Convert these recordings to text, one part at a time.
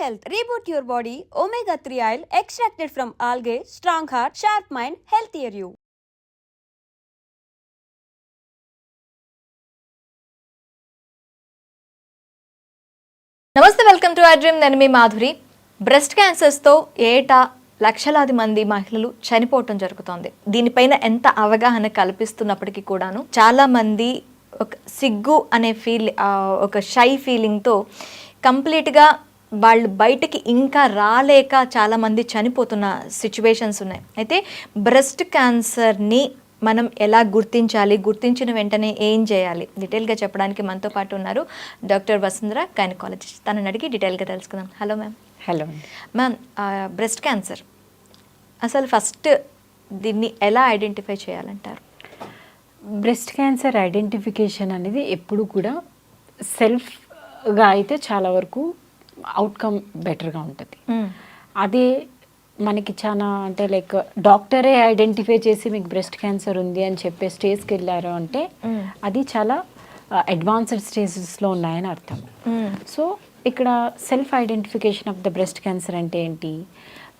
health. Your body body. Omega 3 oil from algae strong heart sharp mind healthier you నమస్తే welcome to అడ్రీమ్ నేను మీ Madhuri breast క్యాన్సర్స్తో ఏటా లక్షలాది మంది మహిళలు చనిపోవటం జరుగుతోంది దీనిపైన ఎంత అవగాహన కల్పిస్తున్నప్పటికీ కూడాను చాలా మంది ఒక సిగ్గు అనే ఫీల్ ఒక షై ఫీలింగ్తో కంప్లీట్గా వాళ్ళు బయటికి ఇంకా రాలేక చాలామంది చనిపోతున్న సిచ్యువేషన్స్ ఉన్నాయి. అయితే బ్రెస్ట్ క్యాన్సర్ని మనం ఎలా గుర్తించాలి? గుర్తించిన వెంటనే ఏం చేయాలి? డీటెయిల్గా చెప్పడానికి మనతో పాటు ఉన్నారు డాక్టర్ వసుంధర గైనకాలజిస్ట్ తనని అడిగి డీటెయిల్గా తెలుసుకుందాం. Hello ma'am hello ma'am breast cancer అసలు ఫస్ట్ దీన్ని ఎలా ఐడెంటిఫై చేయాలంటారు? బ్రెస్ట్ క్యాన్సర్ ఐడెంటిఫికేషన్ అనేది ఎప్పుడు కూడా సెల్ఫ్గా అయితే చాలా వరకు అవుట్కమ్ బెటర్గా ఉంటుంది. అదే మనకి చాలా అంటే లైక్ డాక్టరే ఐడెంటిఫై చేసి మీకు బ్రెస్ట్ క్యాన్సర్ ఉంది అని చెప్పే స్టేజ్కి వెళ్ళారు అంటే Mm. అది చాలా అడ్వాన్స్డ్ స్టేజెస్లో ఉన్నాయని అర్థం. సో ఇక్కడ self identification of the breast cancer అంటే ఏంటి?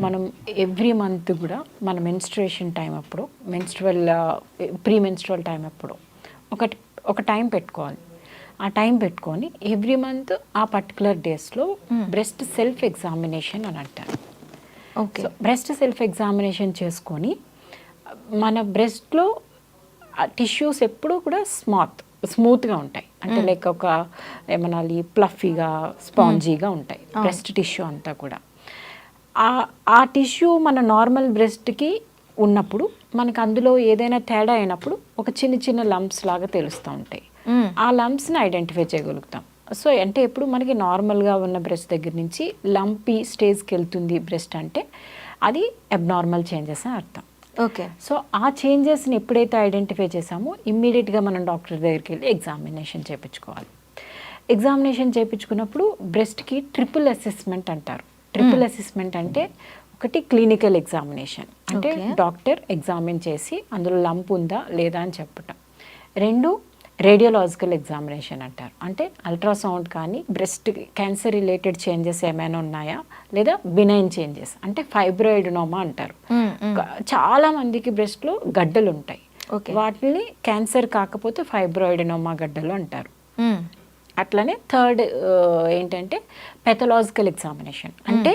మనం ఎవ్రీ మంత్ కూడా మన మెన్స్ట్రుయేషన్ టైం అప్పుడు మెన్స్ట్రువల్ ప్రీ మెన్స్ట్రువల్ టైం అప్పుడు ఒకటి ఒక టైం పెట్టుకోవాలి. ఆ టైం పెట్టుకొని ఎవ్రీ మంత్ ఆ పర్టికులర్ డేస్లో బ్రెస్ట్ సెల్ఫ్ ఎగ్జామినేషన్ అని అంటారు. Okay. So breast self examination చేసుకొని మన బ్రెస్ట్లో టిష్యూస్ ఎప్పుడూ కూడా స్మాత్ స్మూత్గా ఉంటాయి. అంటే లైక్ ఒక ఏమనాలి ప్లఫీగా స్పాంజీగా ఉంటాయి బ్రెస్ట్ టిష్యూ అంతా కూడా. ఆ ఆ టిష్యూ మన నార్మల్ బ్రెస్ట్కి ఉన్నప్పుడు మనకు అందులో ఏదైనా తేడా అయినప్పుడు ఒక చిన్న చిన్న లంప్స్ లాగా తెలుస్తూ ఉంటాయి. ఆ లంప్స్ని ఐడెంటిఫై చేయగలుగుతాం. సో అంటే ఎప్పుడు మనకి నార్మల్గా ఉన్న బ్రెస్ట్ దగ్గర నుంచి లంపీ స్టేజ్కి వెళ్తుంది బ్రెస్ట్ అంటే అది అబ్నార్మల్ చేంజెస్ అని అర్థం. ఓకే. సో ఆ చేంజెస్ని ఎప్పుడైతే ఐడెంటిఫై చేసామో ఇమ్మీడియట్గా మనం డాక్టర్ దగ్గరికి వెళ్ళి ఎగ్జామినేషన్ చేయించుకోవాలి ఎగ్జామినేషన్ చేయించుకున్నప్పుడు బ్రెస్ట్కి ట్రిపుల్ అసెస్మెంట్ అంటారు. ట్రిపుల్ అసెస్మెంట్ అంటే ఒకటి క్లినికల్ ఎగ్జామినేషన్. అంటే. డాక్టర్ ఎగ్జామిన్ చేసి అందులో లంప్ ఉందా లేదా అని చెప్పటం. రెండు రేడియోలాజికల్ ఎగ్జామినేషన్ అంటారు. అంటే అల్ట్రాసౌండ్ కానీ బ్రెస్ట్ క్యాన్సర్ రిలేటెడ్ చేంజెస్ ఏమైనా ఉన్నాయా? లేదా బినైన్ చేంజెస్ అంటే ఫైబ్రాయిడ్ నోమా అంటారు చాలా మందికి బ్రెస్ట్లో గడ్డలు ఉంటాయి. వాటిని క్యాన్సర్ కాకపోతే ఫైబ్రాయిడ్ నోమా గడ్డలు అంటారు. అట్లనే థర్డ్ ఏంటంటే పెథలాజికల్ ఎగ్జామినేషన్ అంటే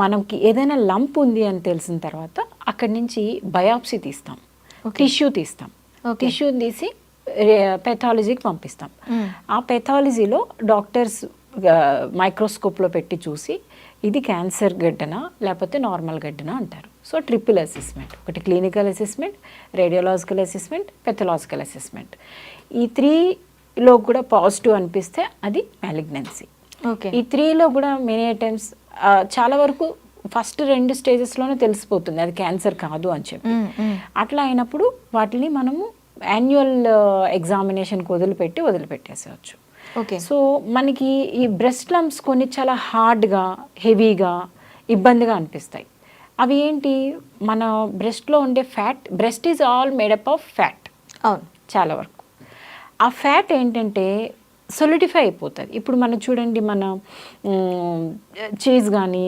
మనకి ఏదైనా లంప్ ఉంది అని తెలిసిన తర్వాత అక్కడి నుంచి బయాప్సీ తీస్తాం. టిష్యూ తీస్తాం. టిష్యూ తీసి పెథాలజీకి పంపిస్తాం. ఆ పెథాలజీలో డాక్టర్స్ మైక్రోస్కోప్లో పెట్టి చూసి ఇది క్యాన్సర్ గడ్డనా లేకపోతే నార్మల్ గడ్డనా అంటారు. సో ట్రిపుల్ అసెస్మెంట్ ఒకటి clinical assessment radiological assessment pathological assessment ఈ త్రీలో కూడా పాజిటివ్ అనిపిస్తే అది మ్యాలిగ్నెన్సీ ఓకే. ఈ త్రీలో కూడా మెనీ టైమ్స్ చాలా వరకు ఫస్ట్ రెండు స్టేజెస్లోనే తెలిసిపోతుంది. అది క్యాన్సర్ కాదు అని చెప్పి. అట్లా అయినప్పుడు వాటిని మనము యాన్యువల్ ఎగ్జామినేషన్కి వదిలిపెట్టి వదిలిపెట్టేసేయచ్చు. ఓకే సో మనకి ఈ బ్రెస్ట్ లంప్స్ కొన్ని చాలా హార్డ్గా హెవీగా ఇబ్బందిగా అనిపిస్తాయి. అవి ఏంటి? మన బ్రెస్ట్లో ఉండే fat breast is all made up of fat అవును. చాలా వరకు. ఆ ఫ్యాట్ ఏంటంటే సొలిడిఫై అయిపోతుంది ఇప్పుడు మనం చూడండి మన చీజ్ కానీ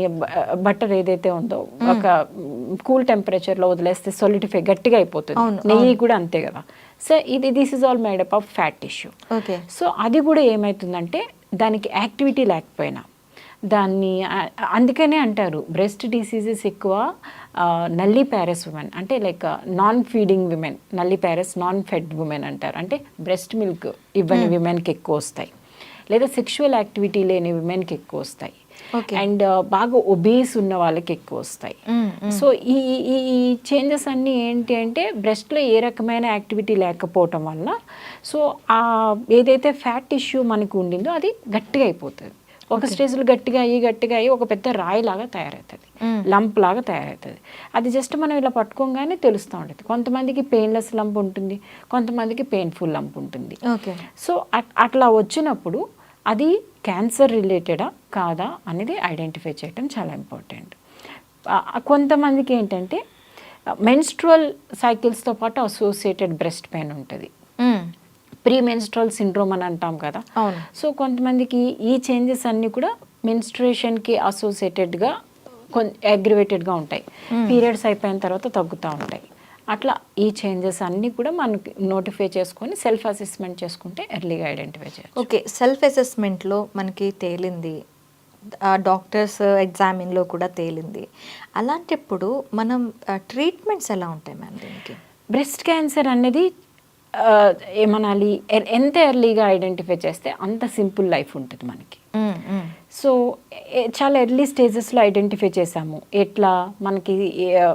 బటర్ ఏదైతే ఉందో ఒక కూల్ టెంపరేచర్లో వదిలేస్తే సొలిడిఫై గట్టిగా అయిపోతుంది. నెయ్యి కూడా అంతే కదా. సో ఇది this is all made up of fat tissue okay. So అది కూడా ఏమవుతుందంటే దానికి యాక్టివిటీ లేకపోయినా దాన్ని అందుకనే అంటారు బ్రెస్ట్ డిసీజెస్ ఎక్కువ నల్లి ప్యారెస్ ఉమెన్ అంటే like non feeding women nulliparous non fed women అంటారు. అంటే బ్రెస్ట్ మిల్క్ ఇవ్వని విమెన్కి ఎక్కువ వస్తాయి. లేదా సెక్షువల్ యాక్టివిటీ లేని విమెన్కి ఎక్కువ వస్తాయి. అండ్ బాగా ఒబేస్ ఉన్న వాళ్ళకి ఎక్కువ వస్తాయి. సో ఈ ఈ చేంజెస్ అన్నీ ఏంటి అంటే బ్రెస్ట్లో ఏ రకమైన యాక్టివిటీ లేకపోవటం వల్ల సో ఆ ఏదైతే ఫ్యాట్ టిష్యూ మనకు ఉండిందో అది గట్టిగా అయిపోతుంది. ఒక స్టేజ్లో గట్టిగా అయ్యి గట్టిగా అయ్యి ఒక పెద్ద రాయి లాగా తయారవుతుంది. లంప్ లాగా తయారవుతుంది. అది జస్ట్ మనం ఇలా పట్టుకోగానే తెలుస్తూ ఉంటుంది. కొంతమందికి పెయిన్లెస్ లంప్ ఉంటుంది కొంతమందికి పెయిన్ఫుల్ లంప్ ఉంటుంది. ఓకే సో అట్- అట్లా వచ్చినప్పుడు అది క్యాన్సర్ రిలేటెడా కాదా అనేది ఐడెంటిఫై చేయడం చాలా ఇంపార్టెంట్. కొంతమందికి ఏంటంటే మెన్స్ట్రువల్ సైకిల్స్తో పాటు అసోసియేటెడ్ బ్రెస్ట్ పెయిన్ ఉంటుంది. ప్రీ మెన్స్ట్రల్ సిండ్రోమ్ అని అంటాం కదా. సో కొంతమందికి ఈ చేంజెస్ అన్నీ కూడా మెన్స్ట్రుయేషన్కి అసోసియేటెడ్గా కొంచెం అగ్రివేటెడ్గా ఉంటాయి. పీరియడ్స్ అయిపోయిన తర్వాత తగ్గుతూ ఉంటాయి. అట్లా ఈ చేంజెస్ అన్నీ కూడా మనకి నోటిఫై చేసుకొని సెల్ఫ్ అసెస్మెంట్ చేసుకుంటే ఎర్లీగా ఐడెంటిఫై చేయాలి ఓకే. సెల్ఫ్ అసెస్మెంట్లో మనకి తేలింది డాక్టర్స్ ఎగ్జామిన్లో కూడా తేలింది. అలాంటప్పుడు మనం ట్రీట్మెంట్స్ ఎలా ఉంటాయి మ్యామ్ దీనికి? బ్రెస్ట్ క్యాన్సర్ అనేది ఏమనాలి ఎంత ఎర్లీగా ఐడెంటిఫై చేస్తే అంత సింపుల్ లైఫ్ ఉంటుంది మనకి. సో చాలా ఎర్లీ స్టేజెస్లో ఐడెంటిఫై చేసాము ఎట్లా మనకి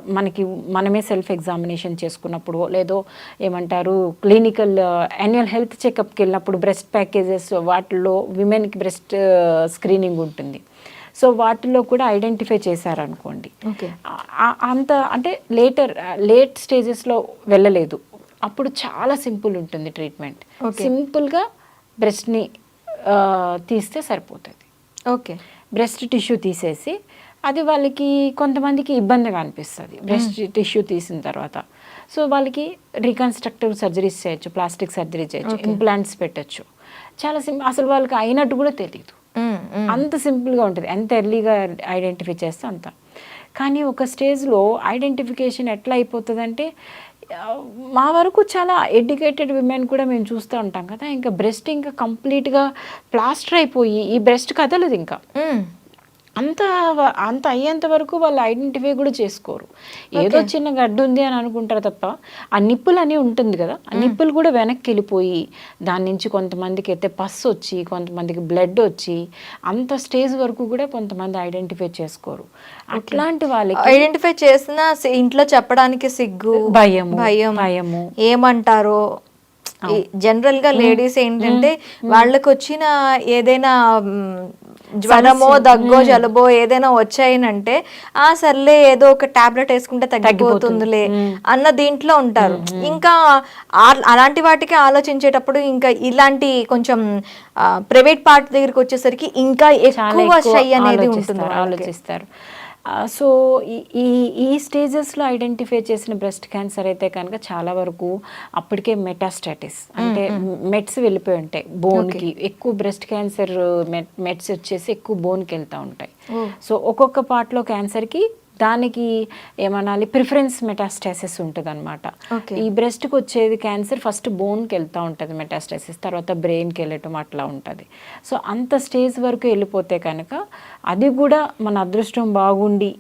మనకి మనమే సెల్ఫ్ ఎగ్జామినేషన్ చేసుకున్నప్పుడు లేదో ఏమంటారు క్లినికల్ యాన్యువల్ హెల్త్ చెకప్కి వెళ్ళినప్పుడు బ్రెస్ట్ ప్యాకేజెస్ వాటిల్లో విమెన్కి బ్రెస్ట్ స్క్రీనింగ్ ఉంటుంది. సో వాటిలో కూడా ఐడెంటిఫై చేశారనుకోండి. అంత అంటే లేటర్ లేట్ స్టేజెస్లో వెళ్ళలేదు. అప్పుడు చాలా సింపుల్ ఉంటుంది ట్రీట్మెంట్. సింపుల్గా బ్రెస్ట్ని తీస్తే సరిపోతుంది. ఓకే. బ్రెస్ట్ టిష్యూ తీసేసి అది వాళ్ళకి కొంతమందికి ఇబ్బందిగా అనిపిస్తుంది. బ్రెస్ట్ టిష్యూ తీసిన తర్వాత. సో వాళ్ళకి రీకన్స్ట్రక్టివ్ సర్జరీస్ చేయొచ్చు ప్లాస్టిక్ సర్జరీ చేయొచ్చు ఇంప్లాంట్స్ పెట్టొచ్చు. చాలా సింపుల్ అసలు వాళ్ళకి అయినట్టు కూడా తెలియదు అంత సింపుల్గా ఉంటుంది. ఎంత ఎర్లీగా ఐడెంటిఫై చేస్తే అంత. కానీ ఒక స్టేజ్లో ఐడెంటిఫికేషన్ ఎట్లా అయిపోతుందంటే ఆ, మా వరకు చాలా ఎడ్యుకేటెడ్ విమెన్ కూడా మేము చూస్తూ ఉంటాం కదా ఇంకా బ్రెస్ట్ ఇంకా కంప్లీట్గా ప్లాస్టర్ అయిపోయి ఈ బ్రెస్ట్ కదలదు ఇంకా. అంత అంత అయ్యేంత వరకు వాళ్ళు ఐడెంటిఫై కూడా చేసుకోరు. ఏదో చిన్న గడ్డ ఉంది అని అనుకుంటారు తప్ప ఆ నిప్పులు అని ఉంటుంది కదా ఆ నిప్పులు కూడా వెనక్కి వెళ్ళిపోయి దాని నుంచి కొంతమందికి అయితే పస్ వచ్చి కొంతమందికి బ్లడ్ వచ్చి అంత స్టేజ్ వరకు కూడా కొంతమంది ఐడెంటిఫై చేసుకోరు. అట్లాంటి వాళ్ళకి ఐడెంటిఫై చేసిన ఇంట్లో చెప్పడానికి సిగ్గు భయము, భయం. భయము. ఏమంటారో? జనరల్గా లేడీస్ ఏంటంటే వాళ్ళకి వచ్చిన ఏదైనా జ్వరమో దగ్గో జలుబో ఏదైనా వచ్చాయినంటే ఆ సర్లే ఏదో ఒక టాబ్లెట్ వేసుకుంటే తగ్గిపోతుందిలే అన్న దీంట్లో ఉంటారు. ఇంకా అలాంటి వాటికి ఆలోచించేటప్పుడు ఇంకా ఇలాంటి కొంచెం ప్రైవేట్ పార్ట్ దగ్గరికి వచ్చేసరికి ఇంకా ఎక్కువ షై అనేది ఉంటుంది ఆలోచిస్తారు, సో ఈ- ఈ స్టేజెస్లో ఐడెంటిఫై చేసిన బ్రెస్ట్ క్యాన్సర్ అయితే కనుక చాలా వరకు అప్పటికే మెటాస్టాటిస్. అంటే మెట్స్ వెళ్ళిపోయి ఉంటాయి. బోన్కి ఎక్కువ బ్రెస్ట్ క్యాన్సర్ మెట్స్ వచ్చేసి ఎక్కువ బోన్కి వెళ్తూ ఉంటాయి. సో ఒక్కొక్క పార్ట్లో క్యాన్సర్కి దానికి ఏమనాలి ప్రిఫరెన్స్ మెటాస్టాసిస్ ఉంటుంది అనమాట. ఈ బ్రెస్ట్కి వచ్చేది క్యాన్సర్ ఫస్ట్ బోన్కి వెళ్తూ ఉంటుంది మెటాస్టాసిస్ తర్వాత బ్రెయిన్కి వెళ్ళటం అట్లా ఉంటుంది సో అంత స్టేజ్ వరకు వెళ్ళిపోతే కనుక అది కూడా మన అదృష్టం బాగుండి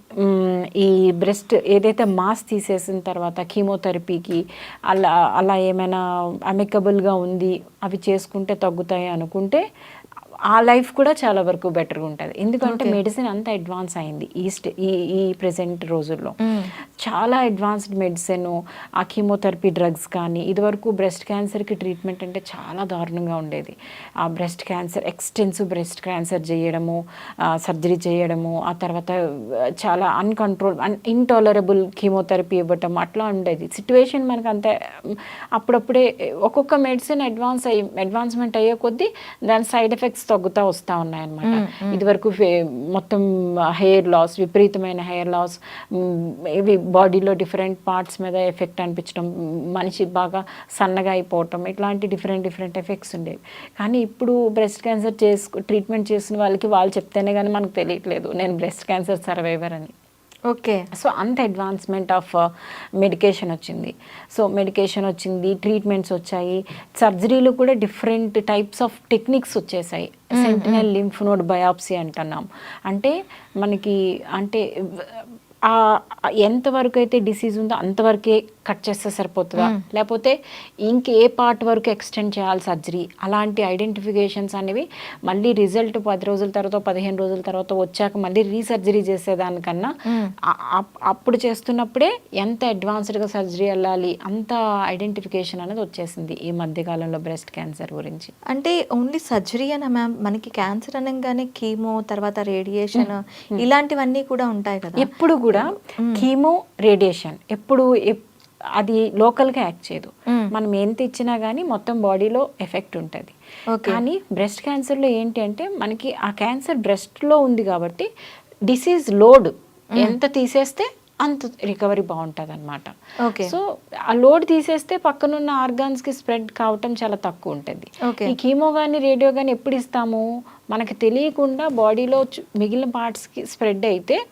ఈ బ్రెస్ట్ ఏదైతే మాస్ తీసేసిన తర్వాత కీమోథెరపీకి అలా అలా ఏమైనా అమికబుల్గా ఉంది అవి చేసుకుంటే తగ్గుతాయి అనుకుంటే ఆ లైఫ్ కూడా చాలా వరకు బెటర్గా ఉంటుంది. ఎందుకంటే మెడిసిన్ అంత అడ్వాన్స్ అయింది ఈ స్టే ఈ ఈ ప్రెసెంట్ రోజుల్లో. చాలా అడ్వాన్స్డ్ మెడిసిన్ ఆ కీమోథెరపీ డ్రగ్స్ కానీ ఇదివరకు బ్రెస్ట్ క్యాన్సర్కి ట్రీట్మెంట్ అంటే చాలా దారుణంగా ఉండేది. ఆ breast cancer extensive breast cancer చేయడము సర్జరీ చేయడము ఆ తర్వాత చాలా అన్కంట్రోల్ అన్ ఇంటాలరబుల్ కీమోథెరపీ ఇవ్వటం అట్లా ఉండేది. సిచ్యువేషన్ మనకు అంత అప్పుడప్పుడే ఒక్కొక్క మెడిసిన్ అడ్వాన్స్ అయ్యి అడ్వాన్స్మెంట్ అయ్యే కొద్దీ దాని సైడ్ ఎఫెక్ట్స్ తగ్గుతూ వస్తూ ఉన్నాయన్నమాట. ఇదివరకు మొత్తం హెయిర్ లాస్ విపరీతమైన హెయిర్ లాస్ ఇవి బాడీలో డిఫరెంట్ పార్ట్స్ మీద ఎఫెక్ట్ అనిపించడం మనిషి బాగా సన్నగా అయిపోవటం ఇట్లాంటి డిఫరెంట్ డిఫరెంట్ ఎఫెక్ట్స్ ఉండేవి. కానీ ఇప్పుడు బ్రెస్ట్ క్యాన్సర్ చేసుకు ట్రీట్మెంట్ చేసిన వాళ్ళకి వాళ్ళు చెప్తేనే కానీ మనకు తెలియట్లేదు నేను బ్రెస్ట్ క్యాన్సర్ సర్వైవర్ అని. ఓకే. సో అంత అడ్వాన్స్మెంట్ ఆఫ్ మెడికేషన్ వచ్చింది. సో మెడికేషన్ వచ్చింది ట్రీట్మెంట్స్ వచ్చాయి. సర్జరీలు కూడా డిఫరెంట్ టైప్స్ ఆఫ్ టెక్నిక్స్ వచ్చేసాయి. సెంటినల్ లింఫ్ నోడ్ బయాప్సీ అంటున్నాం. అంటే మనకి అంటే ఎంతవరకు అయితే డిసీజ్ ఉందో అంతవరకే కట్ చేస్తే సరిపోతుందా? లేకపోతే ఇంకే పార్ట్ వరకు ఎక్స్టెండ్ చేయాలి సర్జరీ? అలాంటి ఐడెంటిఫికేషన్స్ అనేవి మళ్ళీ రిజల్ట్ పది రోజుల తర్వాత పదిహేను రోజుల తర్వాత వచ్చాక మళ్ళీ రీసర్జరీ చేసేదానికన్నా అప్పుడు చేస్తున్నప్పుడే ఎంత అడ్వాన్స్డ్గా సర్జరీ వెళ్ళాలి అంత ఐడెంటిఫికేషన్ అనేది వచ్చేసింది ఈ మధ్యకాలంలో బ్రెస్ట్ క్యాన్సర్ గురించి. అంటే ఓన్లీ సర్జరీ అన్న మ్యామ్? మనకి క్యాన్సర్ అనగానే కీమో తర్వాత రేడియేషన్ ఇలాంటివన్నీ కూడా ఉంటాయి కదా. ఎప్పుడు కూడా కీమో రేడియేషన్ ఎప్పుడు ఎప్- అది లోకల్గా యాక్ట్ చేయదు. మనం ఎంత ఇచ్చినా కానీ మొత్తం బాడీలో ఎఫెక్ట్ ఉంటుంది. కానీ బ్రెస్ట్ క్యాన్సర్లో ఏంటి అంటే మనకి ఆ క్యాన్సర్ బ్రెస్ట్లో ఉంది కాబట్టి డిసీజ్ లోడ్ ఎంత తీసేస్తే అంత రికవరీ బాగుంటుంది అనమాట. సో ఆ లోడ్ తీసేస్తే పక్కనున్న ఆర్గాన్స్కి స్ప్రెడ్ కావటం చాలా తక్కువ ఉంటుంది. ఈ కీమో కానీ రేడియో కానీ ఎప్పుడు ఇస్తాము? మనకి తెలియకుండా బాడీలో మిగిలిన parts కి స్ప్రెడ్ అయితే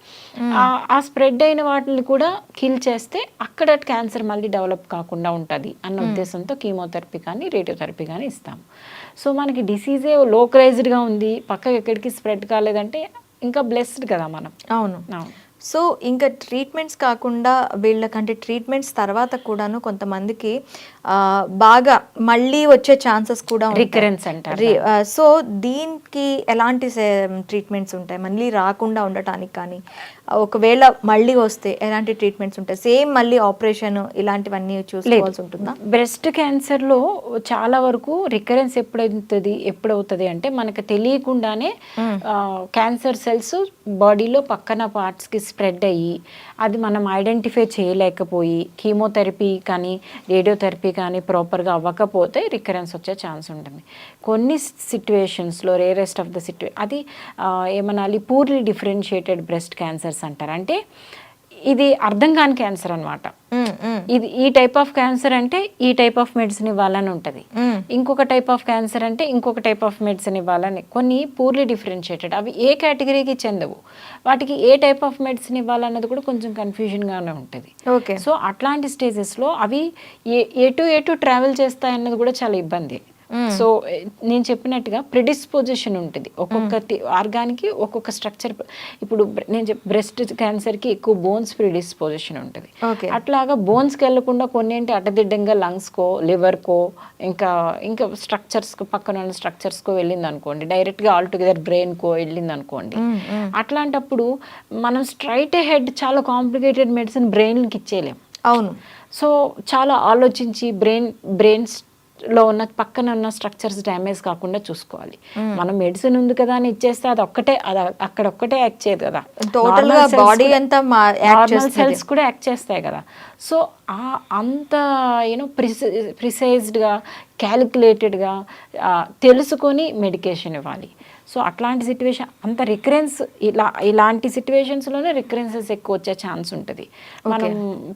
ఆ- ఆ స్ప్రెడ్ అయిన వాటిని కూడా కిల్ చేస్తే అక్కడ క్యాన్సర్ మళ్ళీ డెవలప్ కాకుండా ఉంటుంది అన్న ఉద్దేశంతో కీమోథెరపీ కానీ రేడియోథెరపీ కానీ ఇస్తాము. సో మనకి డిసీజే లోకలైజ్డ్గా ఉంది. పక్కకి ఎక్కడికి స్ప్రెడ్ కాలేదంటే ఇంకా బ్లెస్డ్ కదా మనం. అవును. అవును. సో ఇంకా ట్రీట్మెంట్స్ కాకుండా వీళ్ళకంటే ట్రీట్మెంట్స్ తర్వాత కూడాను కొంతమందికి బాగా మళ్ళీ వచ్చే ఛాన్సెస్ కూడా. Recurrence అంటారు సో దీనికి ఎలాంటి ట్రీట్మెంట్స్ ఉంటాయి? మళ్ళీ రాకుండా ఉండటానికి కానీ ఒకవేళ మళ్ళీ వస్తే ఎలాంటి ట్రీట్మెంట్స్ ఉంటాయి? సేమ్ మళ్ళీ ఆపరేషన్ ఇలాంటివన్నీ చూసుకోవాల్సి ఉంటుందా? బ్రెస్ట్ క్యాన్సర్లో చాలా వరకు రికరెన్స్ ఎప్పుడవుతుంది ఎప్పుడవుతుంది అంటే మనకు తెలియకుండానే క్యాన్సర్ సెల్స్ బాడీలో పక్కన పార్ట్స్కి స్ప్రెడ్ అయ్యి అది మనం ఐడెంటిఫై చేయలేకపోయి కీమోథెరపీ కానీ రేడియోథెరపీ కానీ ప్రాపర్గా అవ్వకపోతే రికరెన్స్ వచ్చే ఛాన్స్ ఉంటుంది. కొన్ని సిట్యువేషన్స్లో రేరెస్ట్ ఆఫ్ ద సిట్యువే అది ఏమనాలి పూర్లీ డిఫరెన్షియేటెడ్ బ్రెస్ట్ క్యాన్సర్స్ అంటారు. అంటే ఇది అర్థం కాని క్యాన్సర్ అనమాట. ఇది ఈ టైప్ ఆఫ్ క్యాన్సర్ అంటే ఈ టైప్ ఆఫ్ మెడిసిన్ ఇవ్వాలని ఉంటుంది. ఇంకొక టైప్ ఆఫ్ క్యాన్సర్ అంటే ఇంకొక టైప్ ఆఫ్ మెడిసిన్ ఇవ్వాలని. కొన్ని పూర్లీ డిఫరెన్షియేటెడ్. అవి ఏ కేటగిరీకి చెందవు. వాటికి ఏ టైప్ ఆఫ్ మెడిసిన్ ఇవ్వాలన్నది కూడా కొంచెం కన్ఫ్యూజన్గానే ఉంటుంది. ఓకే. సో అట్లాంటి స్టేజెస్లో అవి ఏ ఎటు ఎటు ట్రావెల్ చేస్తాయన్నది కూడా చాలా ఇబ్బంది. సో ఏ, నేను చెప్పినట్టుగా ప్రిడిస్పోజిషన్ ఉంటుంది. ఒక్కొక్క ఆర్గానికి ఒక్కొక్క స్ట్రక్చర్ ఇప్పుడు బ్ర- నేను చెప్ బ్రెస్ట్ క్యాన్సర్కి ఎక్కువ బోన్స్ ప్రిడిస్పోజిషన్ ఉంటుంది. అట్లాగా బోన్స్కి వెళ్ళకుండా కొన్ని ఏంటి అడ్డదిడ్డంగా లంగ్స్కో లివర్కో ఇంకా ఇంకా స్ట్రక్చర్స్కో పక్కన ఉన్న స్ట్రక్చర్స్కో వెళ్ళింది అనుకోండి డైరెక్ట్గా ఆల్ టుగెదర్ బ్రెయిన్కో వెళ్ళింది అనుకోండి అట్లాంటప్పుడు మనం స్ట్రైట్ హెడ్ చాలా కాంప్లికేటెడ్ మెడిసిన్ బ్రెయిన్కి ఇచ్చేయలేం. అవును. సో చాలా ఆలోచించి బ్రెయిన్ బ్రెయిన్స్ లో ఉన్న పక్కన ఉన్న స్ట్రక్చర్స్ డ్యామేజ్ కాకుండా చూసుకోవాలి. మనం మెడిసిన్ ఉంది కదా అని ఇచ్చేస్తే అది ఒక్కటే అది అక్కడ ఒక్కటే యాక్ట్ చేయదు కదా. అంతా మా- act చేస్తుంది. సెల్స్ కూడా యాక్ట్ చేస్తాయి కదా. సో ఆ అంత యూనో ప్రిసైజ్డ్గా క్యాలిక్యులేటెడ్గా తెలుసుకొని మెడికేషన్ ఇవ్వాలి. సో అట్లాంటి సిచ్యువేషన్ అంత రికరెన్స్ ఇలా ఇలాంటి సిచ్యువేషన్స్లోనే రికరెన్సెస్ ఎక్కువ వచ్చే ఛాన్స్ ఉంటుంది. మనం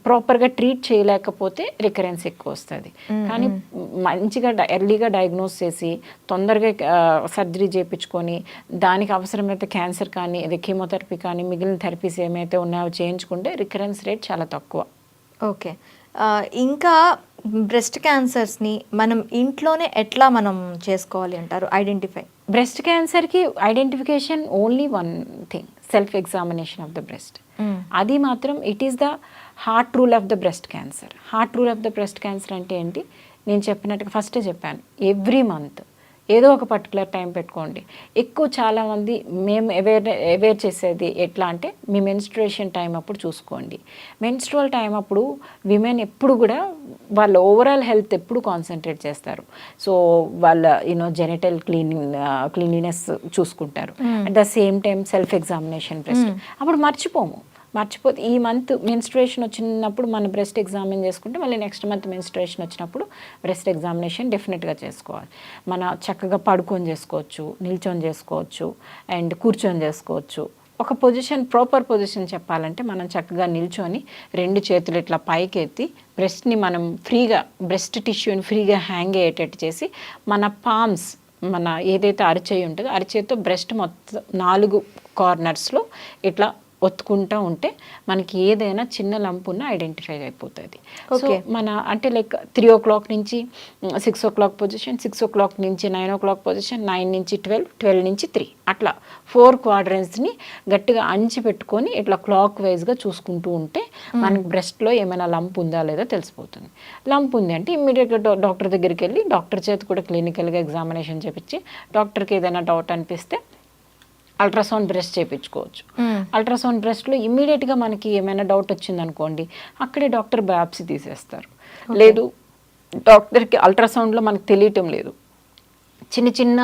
ప్రాపర్గా ట్రీట్ చేయలేకపోతే రికరెన్స్ ఎక్కువ వస్తుంది. కానీ మంచిగా ఎర్లీగా డయాగ్నోస్ చేసి తొందరగా సర్జరీ చేయించుకొని దానికి అవసరమైతే క్యాన్సర్ కానీ ఇది కీమోథెరపీ కానీ మిగిలిన థెరపీస్ ఏమైతే ఉన్నాయో చేయించుకుంటే రికరెన్స్ రేట్ చాలా తక్కువ. ఓకే. ఇంకా బ్రెస్ట్ క్యాన్సర్స్ని మనం ఇంట్లోనే ఎట్లా మనం చేసుకోవాలి అంటారు? ఐడెంటిఫై బ్రెస్ట్ క్యాన్సర్కి identification only one thing self examination of the breast. అది మాత్రం it is the heart rule of the breast cancer. Heart rule of the breast cancer అంటే ఏంటి? నేను చెప్పినట్టుగా ఫస్టే చెప్పాను ఎవ్రీ మంత్ ఏదో ఒక పర్టికులర్ టైం పెట్టుకోండి. ఎక్కువ చాలామంది మేము అవేర్ అవేర్ చేసేది ఎట్లా అంటే మీ మెన్స్ట్రుయేషన్ టైం అప్పుడు చూసుకోండి. మెన్స్ట్రువల్ టైం అప్పుడు విమెన్ ఎప్పుడు కూడా వాళ్ళ ఓవరాల్ హెల్త్ ఎప్పుడు కాన్సన్ట్రేట్ చేస్తారు. సో వాళ్ళ you know genital cleaning cleanliness చూసుకుంటారు. At the same time self examination breast అప్పుడు మర్చిపోము. మర్చిపోతే ఈ మంత్ మెన్స్ట్రేషన్ వచ్చినప్పుడు మన బ్రెస్ట్ ఎగ్జామిన్ చేసుకుంటే మళ్ళీ నెక్స్ట్ మంత్ మెన్స్ట్రేషన్ వచ్చినప్పుడు బ్రెస్ట్ ఎగ్జామినేషన్ డెఫినెట్గా చేసుకోవాలి. మన చక్కగా పడుకొని చేసుకోవచ్చు నిల్చొని చేసుకోవచ్చు అండ్ కూర్చొని చేసుకోవచ్చు. ఒక పొజిషన్ ప్రాపర్ పొజిషన్ చెప్పాలంటే మనం చక్కగా నిల్చొని రెండు చేతులు ఇట్లా పైకెత్తి బ్రెస్ట్ని మనం ఫ్రీగా బ్రెస్ట్ టిష్యూని ఫ్రీగా హ్యాంగ్ అయ్యేటట్టు చేసి మన పామ్స్ మన ఏదైతే అరిచేయి ఉంటుందో అరిచేతో బ్రెస్ట్ మొత్తం నాలుగు కార్నర్స్లో ఇట్లా ఒత్తుకుంటూ ఉంటే మనకి ఏదైనా చిన్న లంప్ ఉన్న ఐడెంటిఫై అయిపోతుంది. So Okay. మన అంటే లైక్ త్రీ ఓ క్లాక్ నుంచి six o'clock position six o'clock నుంచి nine o'clock position nine నుంచి ట్వెల్వ్ ట్వెల్వ్ నుంచి త్రీ అట్లా ఫోర్ క్వాడ్రెంట్స్ని గట్టిగా అంచి పెట్టుకొని ఇట్లా క్లాక్ వైజ్గా చూసుకుంటూ ఉంటే మనకి బ్రెస్ట్లో ఏమైనా లంప్ ఉందా లేదా తెలిసిపోతుంది. లంప్ ఉంది అంటే ఇమ్మీడియట్గా డాక్టర్ దగ్గరికి వెళ్ళి డాక్టర్ చేత కూడా క్లినికల్గా ఎగ్జామినేషన్ చేపించి డాక్టర్కి ఏదైనా డౌట్ అనిపిస్తే అల్ట్రాసౌండ్ బ్రెస్ట్ చేయించుకోవచ్చు. అల్ట్రాసౌండ్ బ్రెస్ట్లో ఇమ్మీడియట్గా మనకి ఏమైనా డౌట్ వచ్చిందనుకోండి అక్కడే డాక్టర్ బయాప్సీ తీసేస్తారు. లేదు డాక్టర్కి అల్ట్రాసౌండ్లో మనకు తెలియటం లేదు. చిన్న చిన్న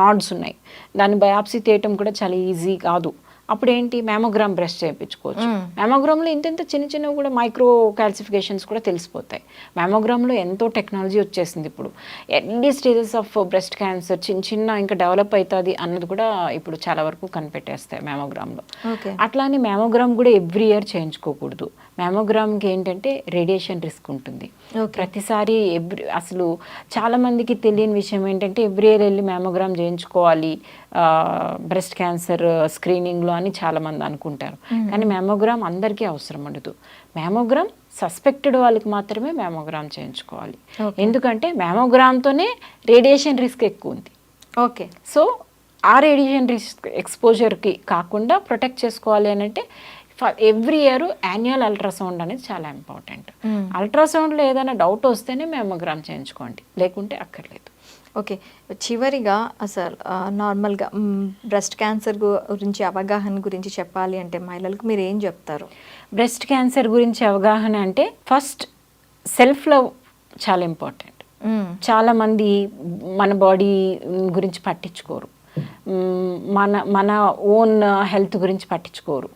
నాడ్స్ ఉన్నాయి. దాన్ని బయాప్సీ తీయటం కూడా చాలా ఈజీ కాదు. అప్పుడు ఏంటి మ్యామోగ్రామ్ బ్రెస్ట్ చేయించుకోవచ్చు మ్యామోగ్రామ్లో ఇంత ఇంత చిన్న చిన్నవి కూడా మైక్రో క్యాల్సిఫికేషన్స్ కూడా తెలిసిపోతాయి. మ్యామోగ్రామ్లో ఎంతో టెక్నాలజీ వచ్చేసింది ఇప్పుడు. ఎన్ని స్టేజెస్ ఆఫ్ బ్రెస్ట్ క్యాన్సర్ చిన్న చిన్న ఇంకా డెవలప్ అవుతుంది అన్నది కూడా ఇప్పుడు చాలా వరకు కనిపెట్టేస్తాయి మ్యామోగ్రామ్లో అట్లానే మ్యామోగ్రామ్ కూడా ఎవ్రీ ఇయర్ చేయించుకోకూడదు. మ్యామోగ్రామ్కి ఏంటంటే రేడియేషన్ రిస్క్ ఉంటుంది. ప్రతిసారి ఎవ్రీ అసలు చాలా మందికి తెలియని విషయం ఏంటంటే ఎవ్రీ ఇయర్ వెళ్ళి మ్యామోగ్రామ్ చేయించుకోవాలి బ్రెస్ట్ క్యాన్సర్ స్క్రీనింగ్లో అని చాలా మంది అనుకుంటారు కానీ మ్యామోగ్రామ్ అందరికీ అవసరం ఉండదు. మ్యామోగ్రామ్ సస్పెక్టెడ్ వాళ్ళకి మాత్రమే మ్యామోగ్రామ్ చేయించుకోవాలి. ఎందుకంటే మ్యామోగ్రామ్తోనే రేడియేషన్ రిస్క్ ఎక్కువ ఉంది. ఓకే సో ఆ రేడియేషన్ రిస్క్ ఎక్స్పోజర్కి కాకుండా ప్రొటెక్ట్ చేసుకోవాలి అని అంటే ఎవ్రీ ఇయర్ యాన్యువల్ అల్ట్రాసౌండ్ అనేది చాలా ఇంపార్టెంట్. అల్ట్రాసౌండ్లో ఏదైనా డౌట్ వస్తేనే మెమోగ్రామ్ చేయించుకోండి లేకుంటే అక్కర్లేదు. ఓకే చివరిగా అసలు నార్మల్గా బ్రెస్ట్ క్యాన్సర్ గురించి అవగాహన గురించి చెప్పాలి అంటే మహిళలకు మీరు ఏం చెప్తారు? బ్రెస్ట్ క్యాన్సర్ గురించి అవగాహన అంటే ఫస్ట్ సెల్ఫ్ లవ్ చాలా ఇంపార్టెంట్. మ్మ్. చాలా మంది మన బాడీ గురించి పట్టించుకోరు. మన మన ఓన్ హెల్త్ గురించి పట్టించుకోరు.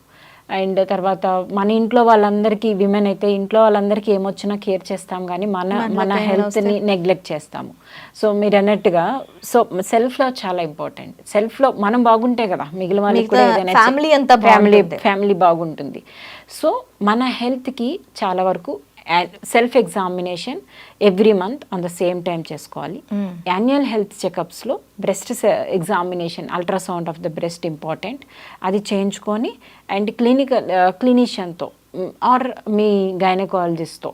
అండ్ తర్వాత మన ఇంట్లో వాళ్ళందరికీ విమెన్ అయితే ఇంట్లో వాళ్ళందరికీ ఏమొచ్చినా కేర్ చేస్తాం కానీ మన మన హెల్త్ని నెగ్లెక్ట్ చేస్తాము. సో మీరు అన్నట్టుగా సో సెల్ఫ్లో చాలా ఇంపార్టెంట్. సెల్ఫ్లో మనం బాగుంటే కదా మిగిలిన వాళ్ళకి కూడా ఏదైనా ఫ్యామిలీ బాగుంటుంది. ఫ్యామిలీ బాగుంటుంది. సో మన హెల్త్కి చాలా వరకు self examination every month on the same time చేసుకోవాలి. Annual health చెకప్స్లో breast examination ultrasound of the breast important అది చేయించుకొని అండ్ క్లినికల్ క్లినీషియన్తో ఆర్ మీ గైనకాలజిస్ట్తో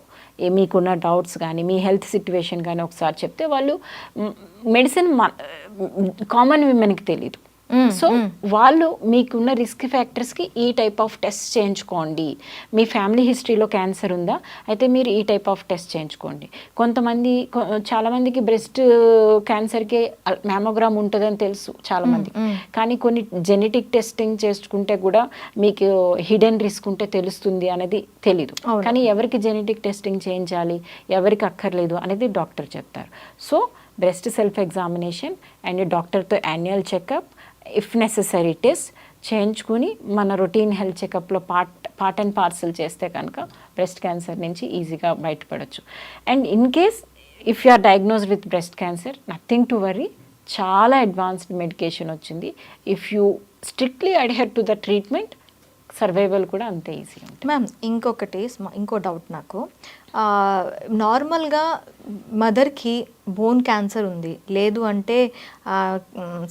మీకున్న డౌట్స్ కానీ మీ హెల్త్ సిచ్యువేషన్ కానీ ఒకసారి చెప్తే వాళ్ళు మెడిసిన్ కామన్ విమెన్కి తెలియదు సో వాళ్ళు మీకున్న రిస్క్ ఫ్యాక్టర్స్కి ఈ టైప్ ఆఫ్ టెస్ట్ చేయించుకోండి. మీ ఫ్యామిలీ హిస్టరీలో క్యాన్సర్ ఉందా? అయితే మీరు ఈ టైప్ ఆఫ్ టెస్ట్ చేయించుకోండి. కొంతమంది కొ- చాలా మందికి బ్రెస్ట్ క్యాన్సర్కి మ్యామోగ్రామ్ ఉంటుందని తెలుసు చాలా మంది కానీ కొన్ని జెనెటిక్ టెస్టింగ్ చేసుకుంటే కూడా మీకు హిడెన్ రిస్క్ ఉంటే తెలుస్తుంది అనేది తెలీదు. కానీ ఎవరికి జెనెటిక్ టెస్టింగ్ చేయించాలి? ఎవరికి అక్కర్లేదు అనేది డాక్టర్ చెప్తారు. So breast self examination and డాక్టర్తో annual checkup if necessary test చేయించుకుని మన రొటీన్ హెల్త్ చెకప్లో పార్ట్ పార్ట్ అండ్ పార్సల్ చేస్తే కనుక బ్రెస్ట్ క్యాన్సర్ నుంచి ఈజీగా బయటపడవచ్చు and in case if you are diagnosed with breast cancer nothing to worry చాలా అడ్వాన్స్డ్ మెడికేషన్ వచ్చింది. If you strictly adhere to the treatment survival కూడా అంతే ఈజీ ఉంటుంది. మ్యామ్ ఇంకొకటి ఇంకో డౌట్ నాకు. నార్మల్గా మదర్కి బోన్ క్యాన్సర్ ఉంది. లేదు అంటే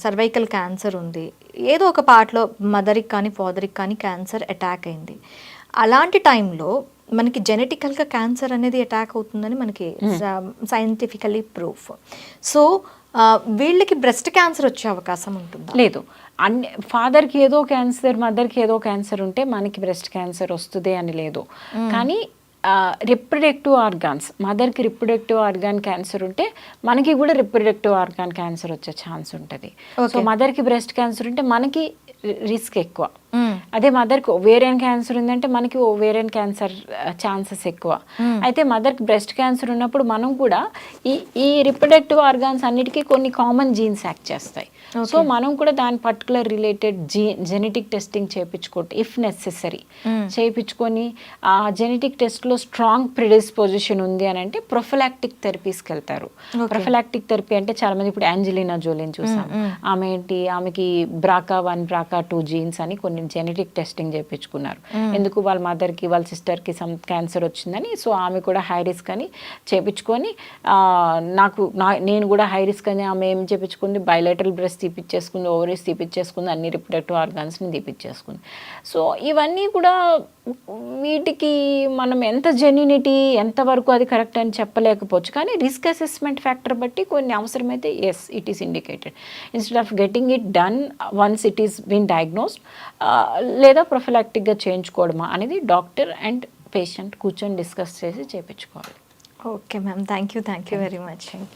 సర్వైకల్ క్యాన్సర్ ఉంది. ఏదో ఒక పార్ట్లో మదర్కి కానీ ఫాదర్కి కానీ క్యాన్సర్ అటాక్ అయింది. అలాంటి టైంలో మనకి జెనెటికల్గా క్యాన్సర్ అనేది అటాక్ అవుతుందని మనకి సైంటిఫికలీ ప్రూఫ్. సో వీళ్ళకి బ్రెస్ట్ క్యాన్సర్ వచ్చే అవకాశం ఉంటుందా? లేదు. అన్ని ఫాదర్కి ఏదో క్యాన్సర్ మదర్కి ఏదో క్యాన్సర్ ఉంటే మనకి బ్రెస్ట్ క్యాన్సర్ వస్తుంది అని లేదు. కానీ రిప్రొడక్టివ్ ఆర్గాన్స్ మదర్కి రిప్రొడక్టివ్ ఆర్గాన్ క్యాన్సర్ ఉంటే మనకి కూడా రిప్రొడక్టివ్ ఆర్గాన్ క్యాన్సర్ వచ్చే ఛాన్స్ ఉంటుంది. సో మదర్కి బ్రెస్ట్ క్యాన్సర్ ఉంటే మనకి రిస్క్ ఎక్కువ. అదే మదర్కి ఓవేరియన్ క్యాన్సర్ ఉందంటే మనకి ఓవేరియన్ క్యాన్సర్ ఛాన్సెస్ ఎక్కువ. అయితే మదర్కి బ్రెస్ట్ క్యాన్సర్ ఉన్నప్పుడు మనం కూడా ఈ ఈ రిప్రొడక్టివ్ ఆర్గాన్స్ అన్నిటికీ కొన్ని కామన్ జీన్స్ యాక్ట్ చేస్తాయి. సో మనం కూడా దాని particular related ge genetic testing చేయించుకోవటం if necessary చేయించుకొని ఆ జెనెటిక్ టెస్ట్లో స్ట్రాంగ్ ప్రిడిస్పోజిషన్ ఉంది అని అంటే ప్రొఫలాక్టిక్ థెరపీస్కి వెళ్తారు. ప్రొఫలాక్టిక్ థెరపీ అంటే చాలా మంది ఇప్పుడు యాంజలినా జోలిని చూసాం. ఆమె ఏంటి? ఆమెకి BRCA one BRCA two genes అని కొన్ని జెనెటిక్ టెస్టింగ్ చేయించుకున్నారు ఎందుకు వాళ్ళ మదర్కి వాళ్ళ సిస్టర్కి సమ్ క్యాన్సర్ వచ్చిందని సో ఆమె కూడా హై రిస్క్ అని చేపించుకొని ఆ, నాకు నా నేను కూడా హై రిస్క్ అని ఆమె ఏం చేపించుకుంది? బయలెటరల్ బ్రెస్ట్ తీపిచ్చేసుకుంది ఓవరీస్ తీపిచ్చేసుకుంది అన్ని రిప్రొడక్టివ్ ఆర్గాన్స్ని తీపిచ్చేసుకుంది. సో ఇవన్నీ కూడా వీటికి మనం ఎంత జెన్యునిటీ ఎంతవరకు అది కరెక్ట్ అని చెప్పలేకపోవచ్చు. కానీ రిస్క్ అసెస్మెంట్ ఫ్యాక్టర్ బట్టి కొన్ని అవసరమైతే yes it is indicated instead of getting it done once it is been diagnosed లేదా ప్రొఫిలాక్టిక్గా చేయించుకోవడమా అనేది డాక్టర్ అండ్ పేషెంట్ కూర్చొని డిస్కస్ చేసి చేయించుకోవాలి okay ma'am. Thank you thank you very much.